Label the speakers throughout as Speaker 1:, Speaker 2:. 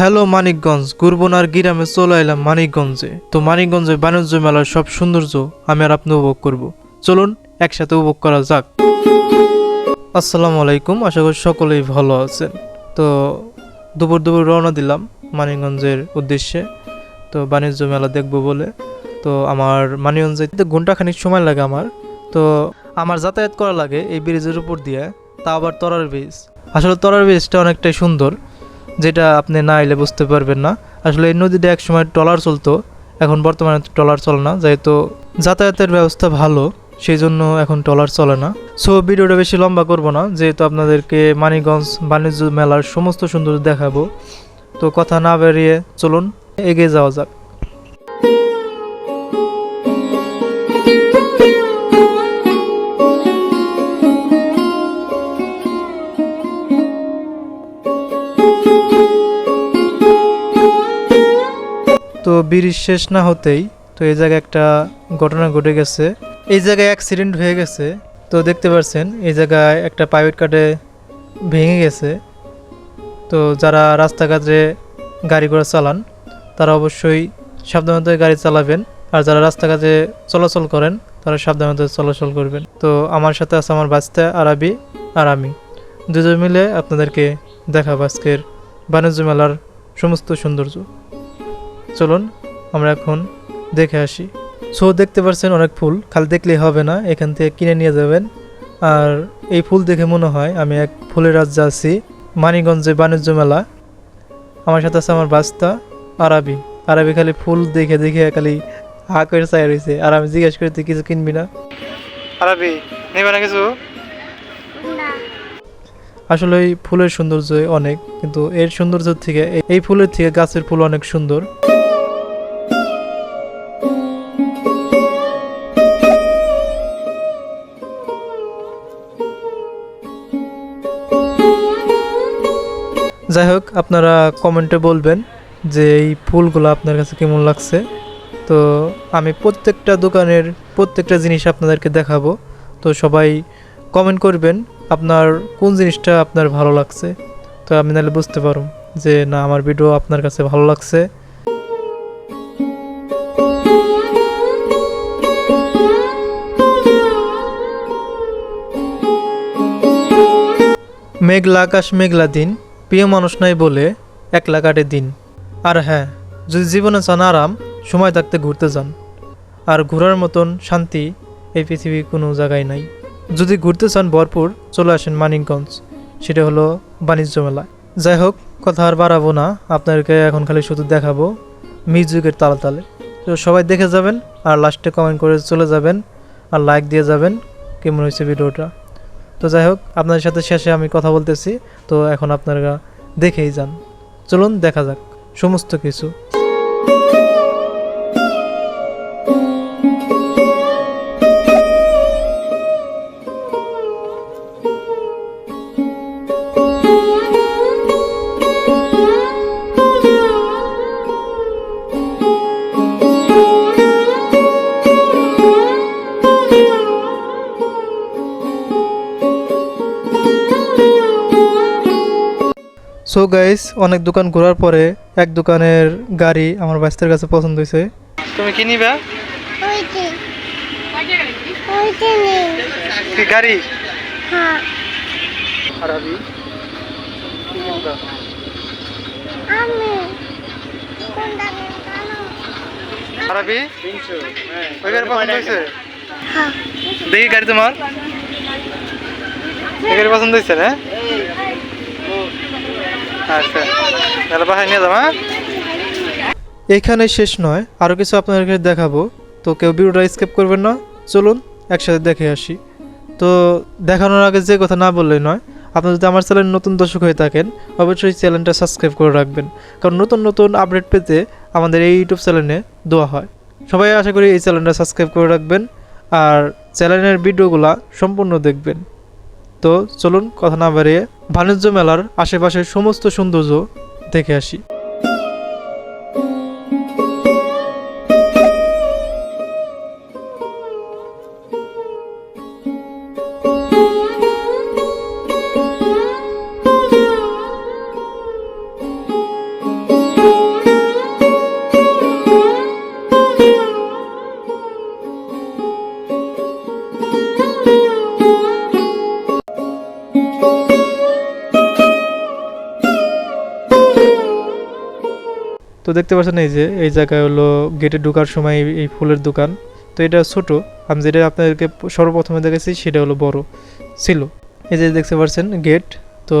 Speaker 1: Hello Manikganj, গুরবনার গিরামে চলে এলাম মানিকগঞ্জে। তো মানিকগঞ্জে বাণিজ্য মেলার সব সৌন্দর্য আমি আর আপনি উপভোগ করব। চলুন, একসাথে উপভোগ করা যাক। আসসালামু আলাইকুম, আশা করি সকলেই ভালো আছেন। তো দুপুর দুপুর রওনা দিলাম মানিকগঞ্জের উদ্দেশ্যে। তো বাণিজ্য মেলা দেখব বলে। তো আমার মানিকগঞ্জে ঘন্টাখানিক সময় লাগে আমার। তো আমার যাতায়াত করা লাগে এই ব্রিজের উপর দিয়ে, তা আবার তরার ব্রিজ। আসলে তরার ব্রিজটা অনেকটাই সুন্দর। যেটা আপনি না এলে বুঝতে পারবেন না। আসলে এই নদীটা একসময় ট্রলার চলতো, এখন বর্তমানে ট্রলার চলে না, যেহেতু যাতায়াতের ব্যবস্থা ভালো সেই জন্য এখন ট্রলার চলে না। সো ভিডিওটা বেশি লম্বা করব না, যেহেতু আপনাদেরকে মানিগঞ্জ বাণিজ্য মেলার সমস্ত সুন্দর দেখাবো। তো কথা না বেরিয়ে চলুন, এগিয়ে যাওয়া যাক। তো ব্রিজ শেষ না হতেই তো এই জায়গায় একটা ঘটনা ঘটে গেছে। এই জায়গায় অ্যাক্সিডেন্ট হয়ে গেছে। তো দেখতে পাচ্ছেন এই জায়গায় একটা প্রাইভেট কার্ডে ভেঙে গেছে। তো যারা রাস্তাঘাটে গাড়ি ঘোড়া চালান, তারা অবশ্যই সাবধানতায় গাড়ি চালাবেন। আর যারা রাস্তাঘাটে চলাচল করেন, তারা সাবধানতা চলাচল করবেন। তো আমার সাথে আছে আমার বাচ্চা আরবি আর আমি। দুজন মিলে আপনাদেরকে দেখাবো আজকের বাণিজ্য মেলার সমস্ত সৌন্দর্য। চলুন আমরা এখন দেখে আসি। সো দেখতে পাচ্ছেন অনেক ফুল খালি দেখলেই হবে না এখান থেকে কিনে নিয়ে যাবেন। আর এই ফুল দেখে মনে হয় আমি এক ফুলের রাজ্যে আছি মানিগঞ্জে বাণিজ্য মেলা। আমার সাথে আছে আমার বাস্তা আরবি। আরবি খালি ফুল দেখে দেখে খালি হা করে চাই রয়েছে। আর আমি জিজ্ঞেস করি তুই কিছু কিনবি না? আরবি নেবে না কিছু? আসলে এই ফুলের সৌন্দর্য অনেক কিন্তু এর সৌন্দর্য থেকে এই- এই ফুলের থেকে গাছের ফুল অনেক সুন্দর। যাই হোক, আপনারা কমেন্টে বলবেন যে এই ফুলগুলো আপনার কাছে কেমন লাগছে। তো আমি প্রত্যেকটা দোকানের প্রত্যেকটা জিনিস আপনাদেরকে দেখাবো। তো সবাই কমেন্ট করবেন আপনার কোন জিনিসটা আপনার ভালো লাগছে। তো আমি নাহলে বুঝতে পারো যে না, আমার ভিডিও আপনার কাছে ভালো লাগছে। মেঘলা আকাশ, মেঘলা দিন। প্রিয় মানুষ নাই বলে একলা কাটে দিন। আর হ্যাঁ যদি জীবনে চান আরাম, সময় থাকতে ঘুরতে যান। আর ঘোরার মতন শান্তি এই পৃথিবীর কোনো জায়গায় নাই। যদি ঘুরতে চান ভরপুর, চলে আসেন মানিকগঞ্জ। সেটা হলো বাণিজ্য মেলা। যাই হোক, কথা আর বাড়াবো না। আপনাদেরকে এখন খালি শুধু দেখাবো মিউজিকের তালে তালে তো সবাই দেখে যাবেন আর লাস্টে কমেন্ট করে চলে যাবেন আর লাইক দিয়ে যাবেন। কেমন হয়েছে ভিডিওটা? তো যাই হোক, আপনাদের সাথে শেষে আমি কথা বলতেছি। তো এখন আপনারা দেখেই যান। চলুন, দেখা যাক। সমস্ত কিছু। সো গাইস অনেক দোকান ঘোরার পরে এক দোকানের গাড়ি আমার বাস্তের কাছে পছন্দ হয়েছে। তুমি কি নিবা? গাড়ি?
Speaker 2: হ্যাঁ।
Speaker 1: আরবি
Speaker 2: আমি।
Speaker 1: আরবি ওই গাড়ি পছন্দ হয়েছে?
Speaker 2: হ্যাঁ।
Speaker 1: দেখি গাড়ি তোমার। এই গাড়ি পছন্দ হয়েছে না? আচ্ছা। তাহলে হ্যাঁ? এখানে শেষ নয় আরও কিছু আপনাদেরকে দেখাবো। তো কেউ ভিডিওটা স্কিপ করবেন না। চলুন, একসাথে দেখে আসি। তো দেখানোর আগে যে কথা না বললেই নয় আপনি যদি আমার চ্যানেল নতুন দর্শক হয়ে থাকেন, অবশ্যই চ্যানেলটা সাবস্ক্রাইব করে রাখবেন। কারণ নতুন নতুন আপডেট পেতে আমাদের এই ইউটিউব চ্যানেলে দেওয়া হয়। সবাই আশা করি এই চ্যানেলটা সাবস্ক্রাইব করে রাখবেন, আর চ্যানেলের ভিডিওগুলা সম্পূর্ণ দেখবেন। তো চলুন, কথা না বাড়িয়ে বাণিজ্য মেলার আশেপাশের সমস্ত সৌন্দর্য দেখে আসি। তো দেখতে পাচ্ছেন এই যে, এই জায়গায় হলো গেটে ঢোকার সময় এই- ফুলের দোকান। তো এটা ছোট, আমি যেটা আপনাদেরকে সর্বপ্রথমে দেখেছি সেটা হলো বড় ছিল। এই যে দেখতে পাচ্ছেন গেট তো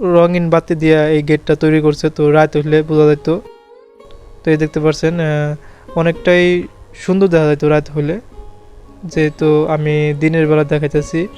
Speaker 1: রঙিন বাতি দিয়ে এই গেটটা তৈরি করছে, তো রাত হইলে বোঝা যেত তো এই দেখতে পাচ্ছেন অনেকটাই সুন্দর দেখা যেত রাত হলে যেহেতু আমি দিনের বেলা দেখাইতেছি।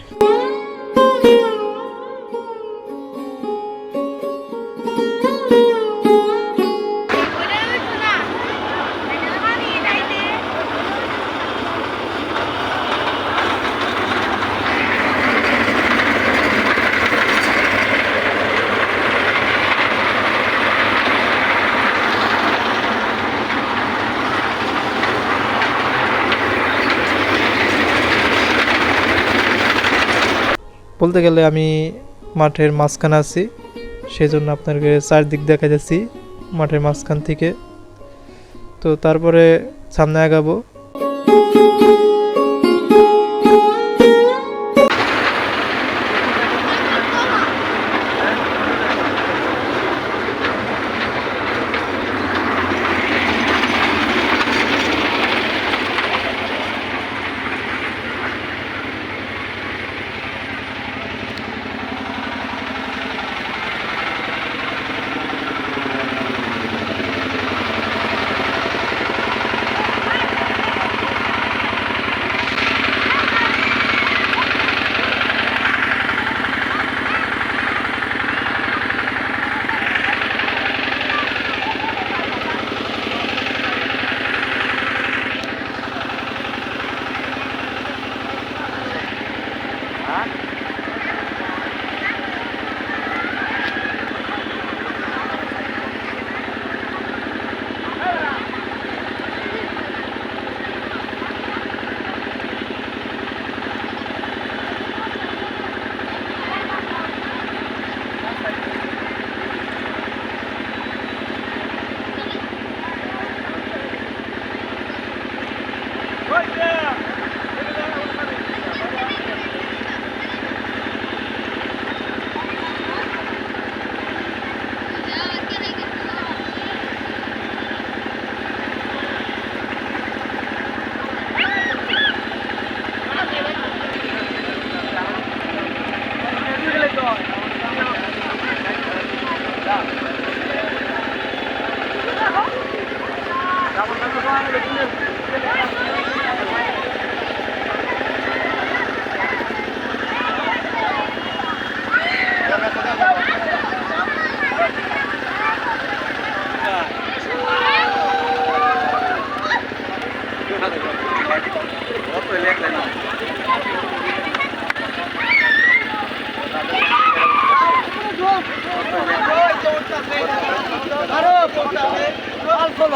Speaker 1: বলতে গেলে আমি মাঠের মাঝখানে আছি সেই জন্য আপনাকে চারদিক দেখা যাচ্ছি মাঠের মাঝখান থেকে। তো তারপরে সামনে আগাবো।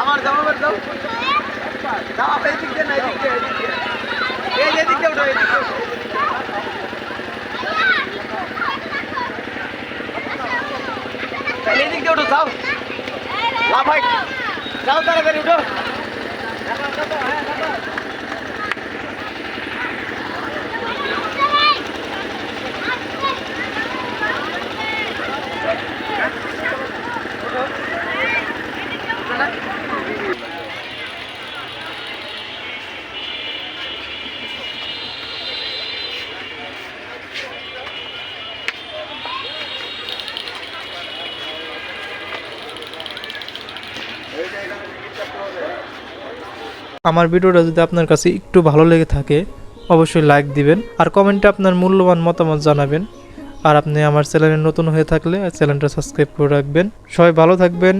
Speaker 3: আমার জামা বের দাও জামা এই দিক দিয়ে না এই দিক দিয়ে এই দিক দিয়ে এই যে এদিক দিয়ে উঠো এদিক দিয়ে উঠো। উঠো যাও। লাভ যাও তাড়াতাড়ি উঠো।
Speaker 1: আমার ভিডিওটা যদি আপনার কাছে একটু ভালো লেগে থাকে, অবশ্যই লাইক দিবেন আর কমেন্টে আপনার মূল্যবান মতামত জানাবেন। আর আপনি আমার চ্যানেলে নতুন হয়ে থাকলে চ্যানেলটা সাবস্ক্রাইব করে রাখবেন। সবাই ভালো থাকবেন,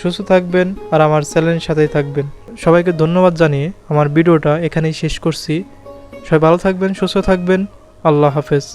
Speaker 1: সুস্থ থাকবেন আর আমার চ্যানেলের সাথেই থাকবেন। সবাইকে ধন্যবাদ জানিয়ে আমার ভিডিওটা এখানেই শেষ করছি। সবাই ভালো থাকবেন, সুস্থ থাকবেন। আল্লাহ হাফেজ।